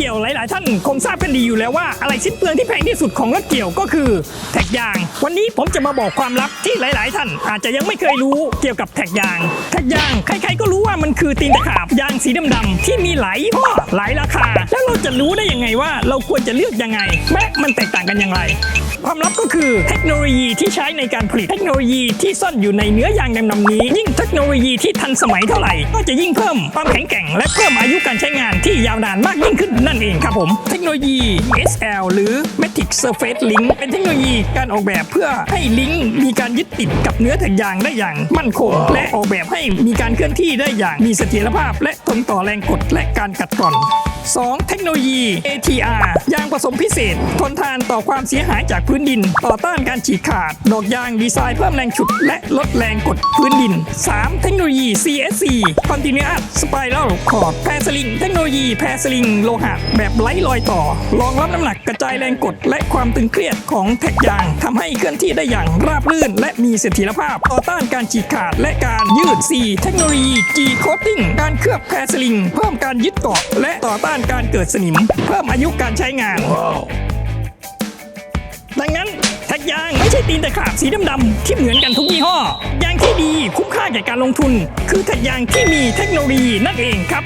เกี่ยวหลาย ๆ ท่านคงทราบกันดีอยู่แล้วว่าอะไรชิ้นเปลืองที่แพงที่สุดของรถเกี่ยวก็คือแท็กยาง วันนี้ผมจะมาบอกความลับที่หลาย ๆ ท่าน อาจจะยังไม่เคยรู้เกี่ยวกับแท็กยาง แท็กยางใคร ๆ ก็รู้ว่ามันคือตีนตะขาบยางสีดำ ๆ ที่มีหลายยี่ห้อหลายราคา แล้วเราจะรู้ได้ยังไงว่าเราควรจะเลือกยังไงแม้มันแตกต่างกันอย่างไร ความลับก็คือเทคโนโลยีที่ใช้ในการผลิตเทคโนโลยีที่ซ่อนอยู่ในเนื้อยางดำๆนี้ ยิ่งเทคโนโลยีที่ทันสมัยเท่าไหร่ ก็จะยิ่งเพิ่มความแข็งแกร่ง และเพิ่มอายุการใช้งานที่ยาวนานมากยิ่งขึ้นนั่นเองครับผม เทคโนโลยี SL หรือ Matic Surface Link เป็นเทคโนโลยีการออกแบบเพื่อให้ลิงก์มีการยึดติดกับเนื้อแท็กยางได้อย่างมั่นคงและออกแบบให้มีการเคลื่อนที่ได้อย่างมีเสถียรภาพ และทนต่อแรงกดและการกัดกร่อน 2. เทคโนโลยี ATR ยางผสมพิเศษ ทนทานต่อความเสียหายจากพื้นดิน ต่อต้านการฉีกขาด ดอกยางดีไซน์เพิ่มแรงฉุด และลดแรงกดพื้นดิน 3. เทคโนโลยี CSC Continuous Spiral Cord แพรสลิง เทคโนโลยีแพรสลิงโลหะ แบบไร้รอยต่อ รองรับน้ำหนักกระจายแรงกด และความตึงเครียดของแท็กยางทำให้เคลื่อนที่ได้อย่างราบรื่น และมีเสถียรภาพ ต่อต้านการฉีกขาด และการยืด 4. เทคโนโลยี G Coating การเคลือบแพรสลิง เพิ่มการยึดเกาะและต่อต้านการเกิดสนิม เพิ่มอายุการใช้งาน ดังนั้นแท็กยางไม่ใช่ตีนตะขาบสีดำๆที่เหมือนกันทุกยี่ห้อ ยางที่ดีคุ้มค่าแก่การลงทุน คือแท็กยางที่มีเทคโนโลยีนั่นเองครับ